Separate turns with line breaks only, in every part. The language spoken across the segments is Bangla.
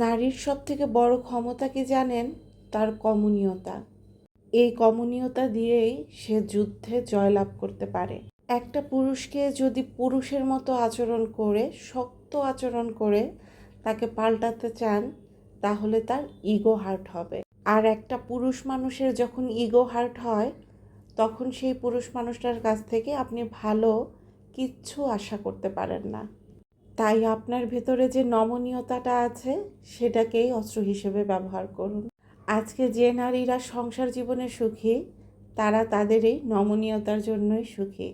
নারীর সব থেকে বড় ক্ষমতা কি জানেন? তার কমনীয়তা। এই কমনীয়তা দিয়েই সে যুদ্ধে জয়লাভ করতে পারে। একটা পুরুষকে যদি পুরুষের মতো আচরণ করে, শক্ত আচরণ করে তাকে পাল্টাতে চান, তাহলে তার ইগো হার্ট হবে। আর একটা পুরুষ মানুষের যখন ইগো হার্ট হয়, তখন সেই পুরুষ মানুষটার কাছ থেকে আপনি ভালো কিচ্ছু আশা করতে পারেন না। তাই আপনার ভেতরে যে নমনীয়তাটা আছে, সেটাকেই অস্ত্র হিসেবে ব্যবহার করুন। আজকে যে নারীরা সংসার জীবনে সুখী, তারা তাদের এই নমনীয়তার জন্যই সুখী।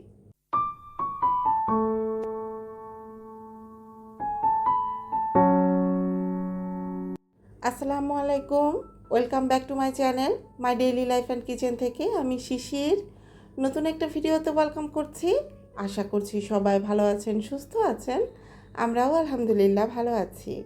আসসালামু আলাইকুম, welcome back to my channel, my daily life and kitchen থেকে। আমি শিশির। নতুন একটা ভিডিওতে ওয়েলকাম করছি। আশা করছি সবাই ভালো আছেন, সুস্থ আছেন। আমরাও আলহামদুলিল্লাহ ভালো আছি।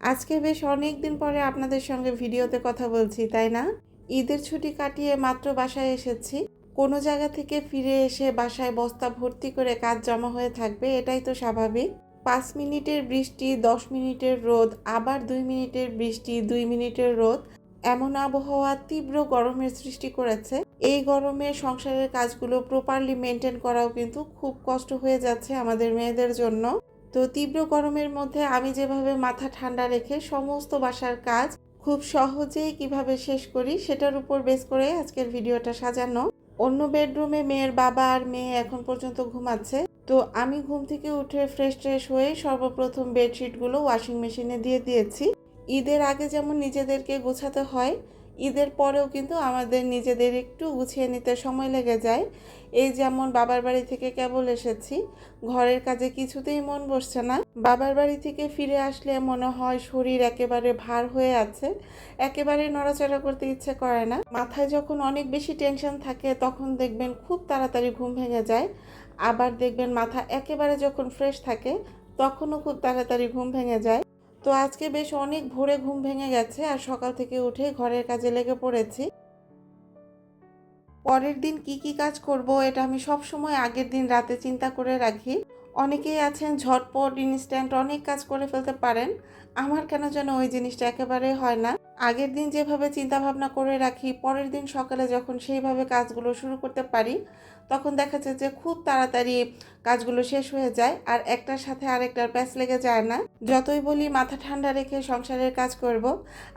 আজকে বেশ অনেক দিন পরে আপনাদের সঙ্গে ভিডিওতে কথা বলছি, তাই না? ঈদের ছুটি কাটিয়ে মাত্র বাসায় এসেছি। কোনো জায়গা থেকে ফিরে এসে বাসায় বস্তা ভর্তি করে কাজ জমা হয়ে থাকবে, এটাই তো স্বাভাবিক। পাঁচ মিনিটের বৃষ্টি, দশ মিনিটের রোদ, আবার দুই মিনিটের বৃষ্টি, দুই মিনিটের রোদ। এমন আবহাওয়া তীব্র গরমের সৃষ্টি করেছে। এই গরমে সংসারের কাজগুলো প্রপারলি মেনটেন করাও কিন্তু খুব কষ্ট হয়ে যাচ্ছে আমাদের মেয়েদের জন্য। তো তীব্র গরমের মধ্যে আমি যেভাবে মাথা ঠান্ডা রেখে সমস্ত বাসার কাজ খুব সহজেই কীভাবে শেষ করি সেটার উপর বেস করে আজকের ভিডিওটা সাজানো। অন্য বেডরুমে মেয়ের বাবা আর মেয়ে এখন পর্যন্ত ঘুমাচ্ছে। তো আমি ঘুম থেকে উঠে ফ্রেশ ট্রেশ হয়ে সর্বপ্রথম বেডশিটগুলো ওয়াশিং মেশিনে দিয়ে দিয়েছি। ঈদের আগে যেমন নিজেদেরকে গোছাতে হয়, ঈদের পরেও কিন্তু আমাদের নিজেদের একটু গুছিয়ে নিতে সময় লেগে যায়। এই যেমন বাবার বাড়ি থেকে কেবল এসেছি, ঘরের কাজে কিছুতেই মন বসছে না। বাবার বাড়ি থেকে ফিরে আসলে মনে হয় শরীর একেবারে ভার হয়ে আছে, একেবারে নড়াচড়া করতে ইচ্ছে করে না। মাথায় যখন অনেক বেশি টেনশন থাকে, তখন দেখবেন খুব তাড়াতাড়ি ঘুম ভেঙে যায়। আবার দেখবেন মাথা একেবারে যখন ফ্রেশ থাকে, তখনও খুব তাড়াতাড়ি ঘুম ভেঙে যায়। তো আজকে বেশ অনেক ভোরে ঘুম ভেঙে গেছে আর সকাল থেকে উঠে ঘরের কাজে লেগে পড়েছি। পরের দিন কি কি কাজ করব এটা আমি সব সময় আগের দিন রাতে চিন্তা করে রাখি। অনেকেই আছেন ঝটপট ইনস্ট্যান্ট অনেক কাজ করে ফেলতে পারেন। আমার কেন যেন ওই জিনিসটা একেবারে হয় না। আগের দিন যেভাবে চিন্তা ভাবনা করে রাখি, পরের দিন সকালে যখন সেইভাবে কাজগুলো শুরু করতে পারি, তখন দেখা যায় যে খুব তাড়াতাড়ি কাজগুলো শেষ হয়ে যায় আর একটার সাথে আরেকটার প্যাচ লেগে যায় না। যতই বলি মাথা ঠান্ডা রেখে সংসারের কাজ করব,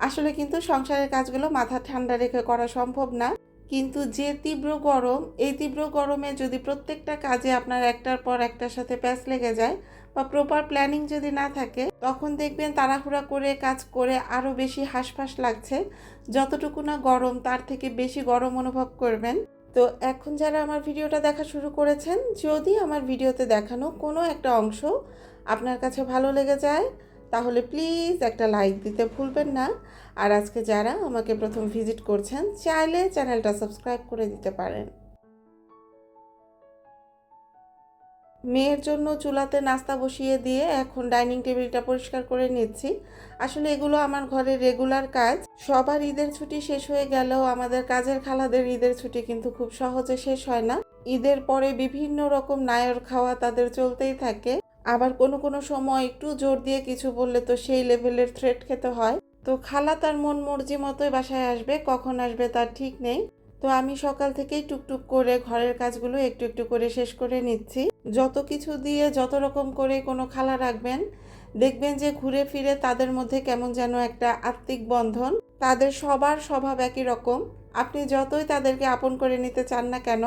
আসলে কিন্তু সংসারের কাজগুলো মাথা ঠান্ডা রেখে করা সম্ভব না। কিন্তু যে তীব্র গরম, এই তীব্র গরমে যদি প্রত্যেকটা কাজে আপনার একটার পর একটার সাথে প্যাচ লেগে যায় বা প্রপার প্ল্যানিং যদি না থাকে, তখন দেখবেন তাড়াহুড়া করে কাজ করে আরও বেশি হাঁসফাঁস লাগছে। যতটুকু না গরম, তার থেকে বেশি গরম অনুভব করবেন। তো এখন যারা আমার ভিডিওটা দেখা শুরু করেছেন, যদি আমার ভিডিওতে দেখানো কোনো একটা অংশ আপনার কাছে ভালো লেগে যায় তাহলে প্লিজ একটা লাইক দিতে ভুলবেন না। আর আজকে যারা আমাকে প্রথম ভিজিট করছেন, চাইলে চ্যানেলটা সাবস্ক্রাইব করে দিতে পারেন। মেয়ের জন্য চুলাতে নাস্তা বসিয়ে দিয়ে এখন ডাইনিং টেবিলটা পরিষ্কার করে নিচ্ছি। আসলে এগুলো আমার ঘরের রেগুলার কাজ। সবার ঈদের ছুটি শেষ হয়ে গেলেও আমাদের কাজের খালাদের ঈদের ছুটি কিন্তু খুব সহজে শেষ হয় না। ঈদের পরে বিভিন্ন রকম নায়র খাওয়া তাদের চলতেই থাকে। আবার কোনো কোনো সময় একটু জোর দিয়ে কিছু বললে তো সেই লেভেলের থ্রেট খেতে হয়। তো খালা তার মন মর্জি মতোই বাসায় আসবে, কখন আসবে তার ঠিক নেই। তো আমি সকাল থেকেই টুকটুক করে ঘরের কাজগুলো একটু একটু করে শেষ করে নিচ্ছি। যত কিছু দিয়ে যত রকম করে কোনো খালা রাখবেন, দেখবেন যে ঘুরে ফিরে তাদের মধ্যে কেমন যেন একটা আত্মিক বন্ধন। তাদের সবার স্বভাব একই রকম। আপনি যতই তাদেরকে আপন করে নিতে চান না কেন,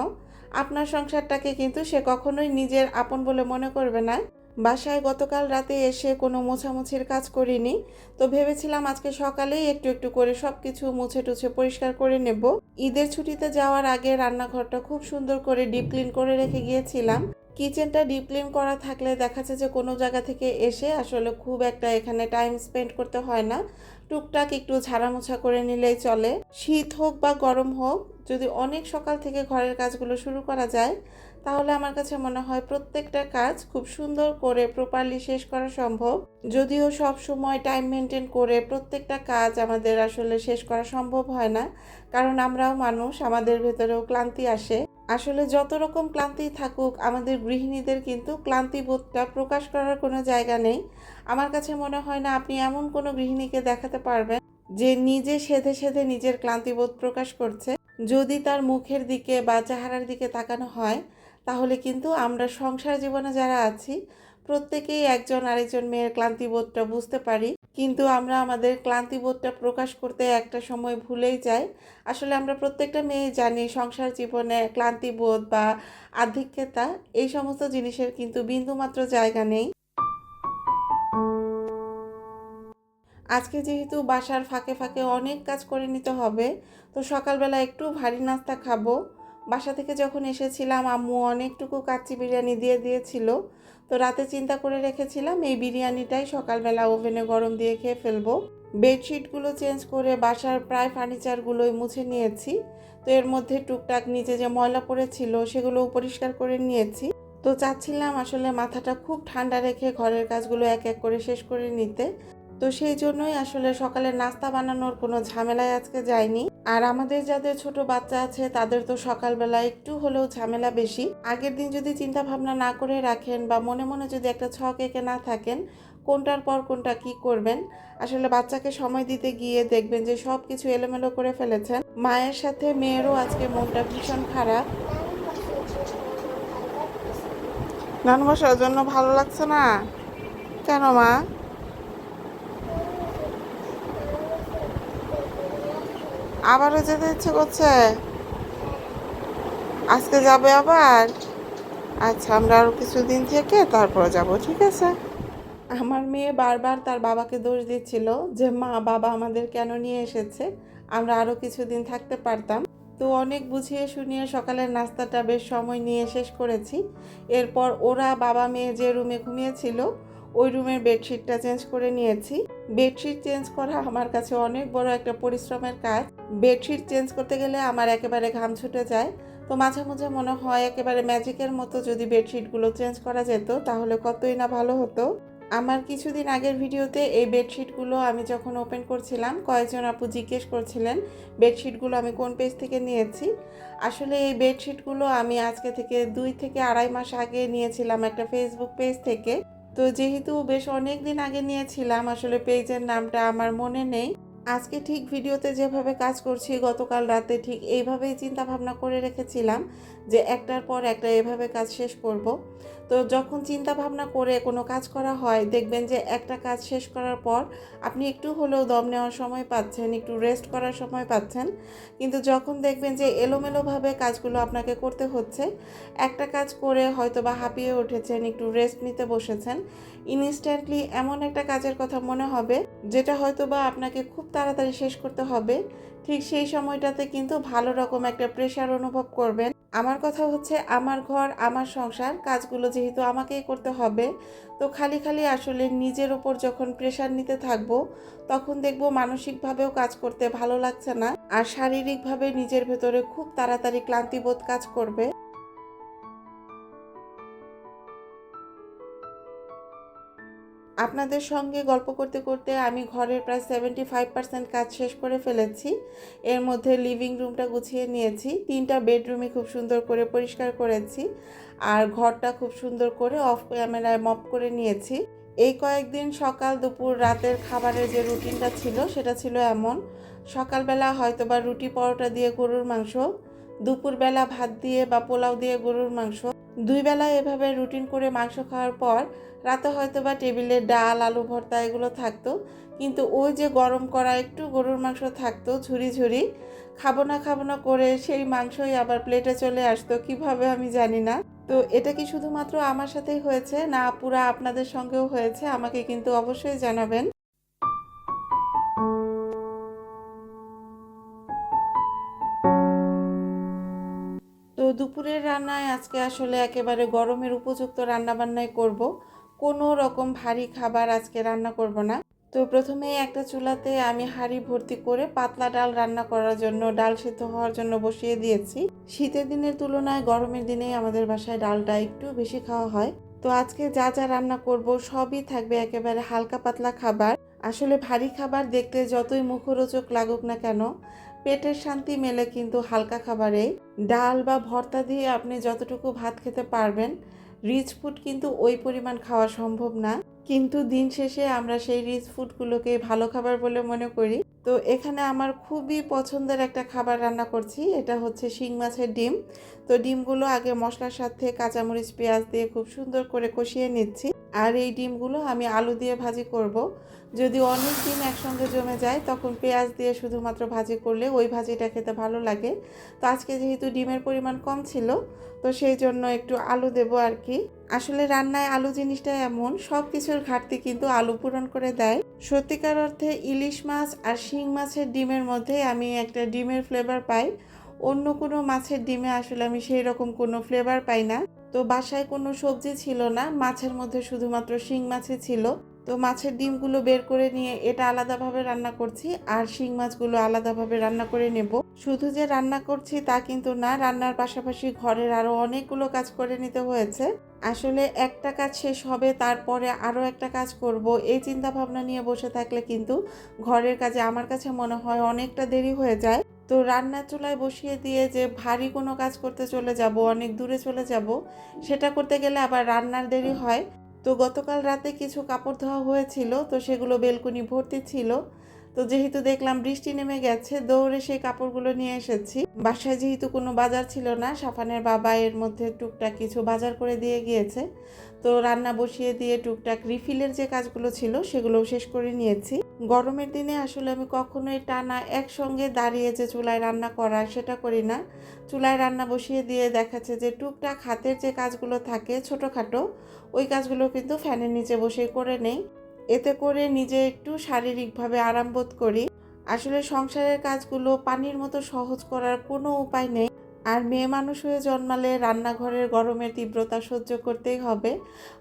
আপনার সংসারটাকে কিন্তু সে কখনোই নিজের আপন বলে মনে করবে না। বাসায় গতকাল রাতে এসে কোনো মোছামুছির কাজ করিনি, তো ভেবেছিলাম আজকে সকালেই একটু একটু করে সব কিছু মুছে টুছে পরিষ্কার করে নেব। ঈদের ছুটিতে যাওয়ার আগে রান্নাঘরটা খুব সুন্দর করে ডিপ ক্লিন করে রেখে গিয়েছিলাম। কিচেনটা ডিপ ক্লিন করা থাকলে দেখা যাচ্ছে যে কোনো জায়গা থেকে এসে আসলে খুব একটা এখানে টাইম স্পেন্ড করতে হয় না। টুকটাক একটু ঝাড়ামোছা করে নিলেই চলে। শীত হোক বা গরম হোক, যদি অনেক সকাল থেকে ঘরের কাজগুলো শুরু করা যায় তাহলে আমার কাছে মনে হয় প্রত্যেকটা কাজ খুব সুন্দর করে প্রপারলি শেষ করা সম্ভব। যদিও সব সময় টাইম মেনটেন করে প্রত্যেকটা কাজ আমাদের আসলে শেষ করা সম্ভব হয় না। কারণ আমরাও মানুষ, আমাদের ভেতরেও ক্লান্তি আসে। আসলে যত রকম ক্লান্তি থাকুক, আমাদের গৃহিণীদের কিন্তু ক্লান্তিবোধটা প্রকাশ করার কোনো জায়গা নেই। আমার কাছে মনে হয় না আপনি এমন কোনো গৃহিণীকে দেখাতে পারবেন যে নিজে সেধে সেধে নিজের ক্লান্তিবোধ প্রকাশ করছে। যদি তার মুখের দিকে বা চেহারার দিকে তাকানো হয় তাহলে কিন্তু আমরা সংসার জীবনে যারা আছি, প্রত্যেকেই একজন আরেকজন মেয়ের ক্লান্তিবোধটা বুঝতে পারি। কিন্তু আমরা আমাদের ক্লান্তিবোধটা প্রকাশ করতে একটা সময় ভুলেই যাই। আসলে আমরা প্রত্যেকটা মেয়ে জানি সংসার জীবনে ক্লান্তিবোধ বা আধিক্যতা, এই সমস্ত জিনিসের কিন্তু বিন্দুমাত্র জায়গা নেই। আজকে যেহেতু বাসার ফাঁকে ফাঁকে অনেক কাজ করে নিতে হবে, তো সকালবেলা একটু ভারী নাস্তা খাব। বাসা থেকে যখন এসেছিলাম, আম্মু অনেকটুকু কাচ্চি বিরিয়ানি দিয়ে দিয়েছিল। তো রাতে চিন্তা করে রেখেছিলাম, এই বিরিয়ানিটাই সকালবেলা ওভেনে গরম দিয়ে খেয়ে ফেলব। বেডশিটগুলো চেঞ্জ করে বাসার প্রায় ফার্নিচারগুলোই মুছে নিয়েছি। তো এর মধ্যে টুকটাক নিচে যে ময়লা পড়েছিল সেগুলোও পরিষ্কার করে নিয়েছি। তো চাচ্ছিলাম আসলে মাথাটা খুব ঠান্ডা রেখে ঘরের কাজগুলো এক এক করে শেষ করে নিতে। তো সেই জন্যই আসলে সকালে নাস্তা বানানোর কোনো ঝামেলায় আজকে যায়নি আর আমাদের যাদের ছোট বাচ্চা আছে, তাদের তো সকালবেলা একটু হলেও ঝামেলা বেশি। আগের দিন যদি চিন্তা ভাবনা না করে রাখেন বা মনে মনে যদি একটা ছক এঁকে না থাকেন, কোনটার পর কোনটা কি করবেন? আসলে বাচ্চাকে সময় দিতে গিয়ে দেখবেন যে সব কিছু এলোমেলো করে ফেলেছেন। মায়ের সাথে মেয়েরও আজকে মনটা ভীষণ খারাপ। নানু বসার জন্য ভালো লাগছে না? কেন মা? আবারও যেতে ইচ্ছে করছে? আজকে যাবে আবার? আচ্ছা আমরা আরও কিছুদিন থেকে তারপরে যাব, ঠিক আছে? আমার মেয়ে বারবার তার বাবাকে দোষ দিচ্ছিল যে, মা, বাবা আমাদের কেন নিয়ে এসেছে? আমরা আরও কিছুদিন থাকতে পারতাম। তো অনেক বুঝিয়ে শুনিয়ে সকালের নাস্তাটা বেশ সময় নিয়ে শেষ করেছি। এরপর ওরা বাবা মেয়ে যে রুমে ঘুমিয়েছিল ওই রুমের বেডশিটটা চেঞ্জ করে নিয়েছি। বেডশিট চেঞ্জ করা আমার কাছে অনেক বড় একটা পরিশ্রমের কাজ। বেডশিট চেঞ্জ করতে গেলে আমার একেবারে ঘাম ছুটে যায়। তো মাঝে মাঝে মনে হয় একেবারে ম্যাজিকের মতো যদি বেডশিটগুলো চেঞ্জ করা যেত, তাহলে কতই না ভালো হতো। আমার কিছুদিন আগের ভিডিওতে এই বেডশিটগুলো আমি যখন ওপেন করছিলাম, কয়েকজন আপু জিজ্ঞেস করছিলেন, বেডশিটগুলো আমি কোন পেজ থেকে নিয়েছি? আসলে এই বেডশিটগুলো আমি আজকে থেকে দুই থেকে আড়াই মাস আগে নিয়েছিলাম একটা ফেসবুক পেজ থেকে। তো যেহেতু বেশ অনেক দিন আগে নিয়েছিলাম আসলে পেজের নামটা আমার মনে নেই। আজকে ঠিক ভিডিওতে যেভাবে কাজ করছি, গতকাল রাতে ঠিক এইভাবেই চিন্তা ভাবনা করে রেখেছিলাম যে একটার পর একটা এভাবে কাজ শেষ করব। তো যখন চিন্তা ভাবনা করে কোনো কাজ করা হয়, দেখবেন যে একটা কাজ শেষ করার পর আপনি একটু হলেও দম নেওয়ার সময় পাচ্ছেন, একটু রেস্ট করার সময় পাচ্ছেন। কিন্তু যখন দেখবেন যে এলোমেলোভাবে কাজগুলো আপনাকে করতে হচ্ছে, একটা কাজ করে হয়তো বা হাঁপিয়ে উঠেছেন, একটু রেস্ট নিতে বসেছেন ইনস্ট্যান্টলি এমন একটা কাজের কথা মনে হবে, যেটা হয়তো বা আপনাকে খুব তাড়াতাড়ি শেষ করতে হবে। ঠিক সেই সময়টাতে কিন্তু ভালো রকম একটা প্রেশার অনুভব করবেন। আমার কথা হচ্ছে আমার ঘর, আমার সংসার, কাজগুলো যেহেতু আমাকেই করতে হবে, তো খালি খালি আসলে নিজের ওপর যখন প্রেশার নিতে থাকব, তখন দেখব মানসিকভাবেও কাজ করতে ভালো লাগছে না, আর শারীরিকভাবে নিজের ভেতরে খুব তাড়াতাড়ি ক্লান্তিবোধ কাজ করবে। আপনাদের সঙ্গে গল্প করতে করতে আমি ঘরের প্রায় সেভেন্টি ফাইভ পার্সেন্ট কাজ শেষ করে ফেলেছি। এর মধ্যে লিভিং রুমটা গুছিয়ে নিয়েছি। তিনটা বেডরুমই খুব সুন্দর করে পরিষ্কার করেছি। আর ঘরটা খুব সুন্দর করে অফ ক্যামেরায় মপ করে নিয়েছি। এই কয়েকদিন সকাল, দুপুর, রাতের খাবারের যে রুটিনটা ছিল, সেটা ছিল এমন। সকালবেলা হয়তো বা রুটি পরোটা দিয়ে গরুর মাংস, দুপুরবেলা ভাত দিয়ে বা পোলাও দিয়ে গরুর মাংস। দুই বেলা এভাবে রুটিন করে মাংস খাওয়ার পর রাতে হয়তো বা টেবিলে ডাল, আলু ভর্তা এগুলো থাকতো। কিন্তু ওই যে গরম করা একটু গরুর মাংস থাকতো ঝুরি ঝুরি খাব না খাব না করে সেই মাংসই আবার প্লেটে চলে আসতো, কীভাবে আমি জানি না। তো এটা কি শুধুমাত্র আমার সাথেই হয়েছে? না পুরা আপনাদের সঙ্গেও হয়েছে? আমাকে কিন্তু অবশ্যই জানাবেন। তো দুপুরের রান্নায় আজকে আসলে একেবারে গরমের উপযুক্ত রান্নাবান্নাই করব। কোনো রকম ভারী খাবার আজকে রান্না করব না। তো প্রথমে একটা চুলাতে আমি হাঁড়ি ভর্তি করে পাতলা ডাল রান্না করার জন্য, ডাল সিদ্ধ হওয়ার জন্য বসিয়ে দিয়েছি। শীতের দিনের তুলনায় গরমের দিনেই আমাদের বাসায় ডালটা একটু বেশি খাওয়া হয়। তো আজকে যা যা রান্না করব সবই থাকবে একেবারে হালকা পাতলা খাবার। আসলে ভারী খাবার দেখতে যতই মুখরোচক লাগুক না কেন, পেটের শান্তি মেলে কিন্তু হালকা খাবারে ডাল বা ভর্তা দিয়ে আপনি যতটুকু ভাত খেতে পারবেন রিচ ফুড কিন্তু ওই পরিমাণ খাওয়া সম্ভব না। কিন্তু দিন শেষে আমরা সেই রিচ ফুডগুলোকে ভালো খাবার বলে মনে করি। তো এখানে আমার খুবই পছন্দের একটা খাবার রান্না করছি, এটা হচ্ছে শিং মাছের ডিম। তো ডিমগুলো আগে মশলার সাথে কাঁচামরিচ, পেঁয়াজ দিয়ে খুব সুন্দর করে কষিয়ে নিচ্ছি। আর এই ডিমগুলো আমি আলু দিয়ে ভাজি করব। যদি অনেক ডিম একসঙ্গে জমে যায়, তখন পেঁয়াজ দিয়ে শুধুমাত্র ভাজি করলে ওই ভাজিটা খেতে ভালো লাগে। তো আজকে যেহেতু ডিমের পরিমাণ কম ছিল, তো সেই জন্য একটু আলু দেব আর কি। আসলে রান্নায় আলু জিনিসটা এমন সব কিছুর ঘাটতি কিন্তু আলু পূরণ করে দেয়। সত্যিকার অর্থে ইলিশ মাছ আর শিং মাছের ডিমের মধ্যে আমি একটা ডিমের ফ্লেভার পাই। অন্য কোনো মাছের ডিমে আসলে আমি সেই রকম কোনো ফ্লেভার পাই না। তো বাসায় কোনো সবজি ছিল না, মাছের মধ্যে শুধুমাত্র শিং মাছই ছিল। তো মাছের ডিমগুলো বের করে নিয়ে এটা আলাদাভাবে রান্না করছি আর শিং মাছগুলো আলাদাভাবে রান্না করে নেব। শুধু যে রান্না করছি তা কিন্তু না, রান্নার পাশাপাশি ঘরের আরও অনেকগুলো কাজ করে নিতে হয়েছে। আসলে একটা কাজ শেষ হবে, তারপরে আরও একটা কাজ করব, এই চিন্তা ভাবনা নিয়ে বসে থাকলে কিন্তু ঘরের কাজে আমার কাছে মনে হয় অনেকটা দেরি হয়ে যায়। তো রান্না চুলায় বসিয়ে দিয়ে যে ভারী কোনো কাজ করতে চলে যাব, অনেক দূরে চলে যাব, সেটা করতে গেলে আবার রান্নার দেরি হয়। তো গতকাল রাতে কিছু কাপড় ধোয়া হয়েছিল, তো সেগুলো বেলকুনি ভর্তি ছিল। তো যেহেতু দেখলাম বৃষ্টি নেমে গেছে, দৌড়ে সেই কাপড়গুলো নিয়ে এসেছি। বাসায় যেহেতু কোনো বাজার ছিল না, সাফানের বাবা এর মধ্যে টুকটাক কিছু বাজার করে দিয়ে গিয়েছে। তো রান্না বসিয়ে দিয়ে টুকটাক রিফিলের যে কাজগুলো ছিল, সেগুলোও শেষ করে নিয়েছি। গরমের দিনে আসলে আমি কখনোই টানা একসঙ্গে দাঁড়িয়ে যে চুলায় রান্না করা সেটা করি না। চুলায় রান্না বসিয়ে দিয়ে দেখাচ্ছে যে টুকটাক হাতের যে কাজগুলো থাকে ছোটোখাটো, ওই কাজগুলো কিন্তু ফ্যানের নিচে বসে করে নেই। এতে করে নিজে একটু শারীরিকভাবে আরাম বোধ করি। আসলে সংসারের কাজগুলো পানির মতো সহজ করার কোনো উপায় নেই। আর মেয়ে মানুষ হয়ে জন্মালে রান্নাঘরের গরমের তীব্রতা সহ্য করতেই হবে।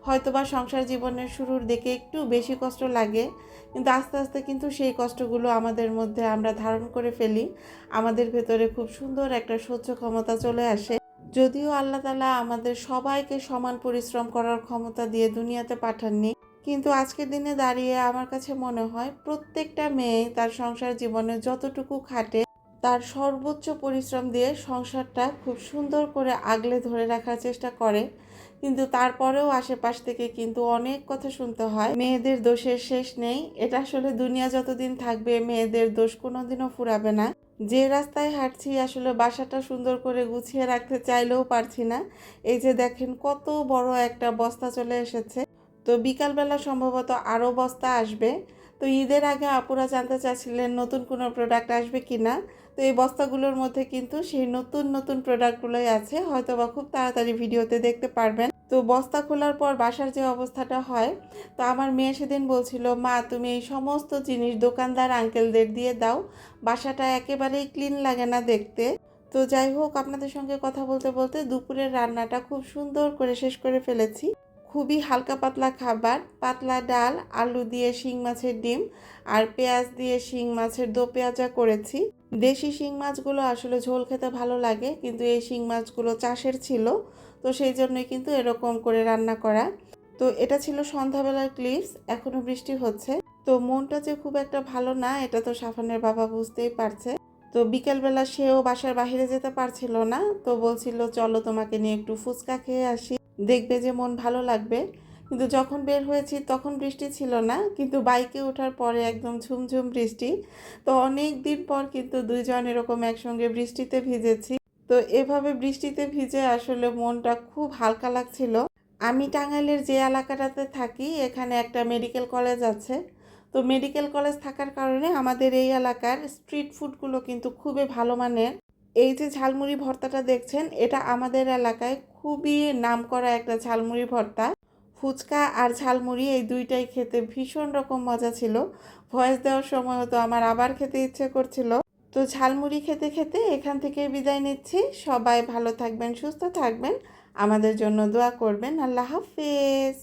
হয়তোবা সংসার জীবনের শুরুর দিকে একটু বেশি কষ্ট লাগে, কিন্তু আস্তে আস্তে কিন্তু সেই কষ্টগুলো আমাদের মধ্যে আমরা ধারণ করে ফেলি। আমাদের ভেতরে খুব সুন্দর একটা সহ্য ক্ষমতা চলে আসে। যদিও আল্লাহ তালা আমাদের সবাইকে সমান পরিশ্রম করার ক্ষমতা দিয়ে দুনিয়াতে পাঠাননি কিন্তু আজকের দিনে দাঁড়িয়ে আমার কাছে মনে হয় প্রত্যেকটা মেয়ে তার সংসার জীবনে যতটুকু খাটে, তার সর্বোচ্চ পরিশ্রম দিয়ে সংসারটা খুব সুন্দর করে আগলে ধরে রাখার চেষ্টা করে। কিন্তু তারপরেও আশেপাশ থেকে কিন্তু অনেক কথা শুনতে হয়, মেয়েদের দোষের শেষ নেই। এটা আসলে দুনিয়া যতদিন থাকবে, মেয়েদের দোষ কোনোদিনও ফুরাবে না। যে রাস্তায় হাঁটছি, আসলে বাসাটা সুন্দর করে গুছিয়ে রাখতে চাইলেও পারছি না। এই যে দেখেন, কত বড় একটা বস্তা চলে এসেছে। তো বিকালবেলা সম্ভবত আরও বস্তা আসবে। তো ঈদের আগে আপুরা জানতে চাচ্ছিলেন নতুন কোনো প্রোডাক্ট আসবে কি না তো এই বস্তাগুলোর মধ্যে কিন্তু সেই নতুন নতুন প্রোডাক্টগুলোই আছে। হয়তো বা খুব তাড়াতাড়ি ভিডিওতে দেখতে পারবেন। তো বস্তা খোলার পর বাসার যে অবস্থাটা হয়, তো আমার মেয়ে সেদিন বলছিল, মা, তুমি এই সমস্ত জিনিস দোকানদার আঙ্কেলদের দিয়ে দাও। বাসাটা একেবারেই ক্লিন লাগে না দেখতে। তো যাই হোক, আপনাদের সঙ্গে কথা বলতে বলতে দুপুরের রান্নাটা খুব সুন্দর করে শেষ করে ফেলেছি। খুবই হালকা পাতলা খাবার, পাতলা ডাল, আলু দিয়ে শিং মাছের ডিম আর পেঁয়াজ দিয়ে শিং মাছের দো পেঁয়াজা করেছি। দেশি শিং মাছগুলো আসলে ঝোল খেতে ভালো লাগে, কিন্তু এই শিং মাছগুলো চাষের ছিল, তো সেই জন্যই কিন্তু এরকম করে রান্না করা। তো এটা ছিল সন্ধ্যাবেলার ক্লিপস এখনও বৃষ্টি হচ্ছে। তো মনটা যে খুব একটা ভালো না, এটা তো সাফানের বাবা বুঝতেই পারছে। তো বিকেলবেলা সেও বাসার বাইরে যেতে পারছিল না, তো বলছিল, চলো তোমাকে নিয়ে একটু ফুচকা খেয়ে আসি। দেখবে যে মন ভালো লাগবে। কিন্তু যখন বের হয়েছি তখন বৃষ্টি ছিল না, কিন্তু বাইকে ওঠার পরে একদম ঝুমঝুম বৃষ্টি। তো অনেক দিন পর কিন্তু দুইজন এরকম একসঙ্গে বৃষ্টিতে ভিজেছি। তো এভাবে বৃষ্টিতে ভিজে আসলে মনটা খুব হালকা লাগছিল। আমি টাঙ্গাইলের যে এলাকাটাতে থাকি, এখানে একটা মেডিকেল কলেজ আছে। তো মেডিকেল কলেজ থাকার কারণে আমাদের এই এলাকার স্ট্রিট ফুডগুলো কিন্তু খুবই ভালো মানের। এই যে ঝালমুড়ি ভর্তাটা দেখছেন, এটা আমাদের এলাকায় খুবই নামকরা একটা ঝালমুড়ি ভর্তা। ফুচকা আর ঝালমুড়ি এই দুইটাই খেতে ভীষণ রকম মজা ছিল। ভয়েস দেওয়ার সময় তো আমার আবার খেতে ইচ্ছে করছিল। তো ঝালমুড়ি খেতে খেতে এখান থেকে বিদায় নিচ্ছি। সবাই ভালো থাকবেন, সুস্থ থাকবেন। আমাদের জন্য দোয়া করবেন। আল্লাহ হাফেজ।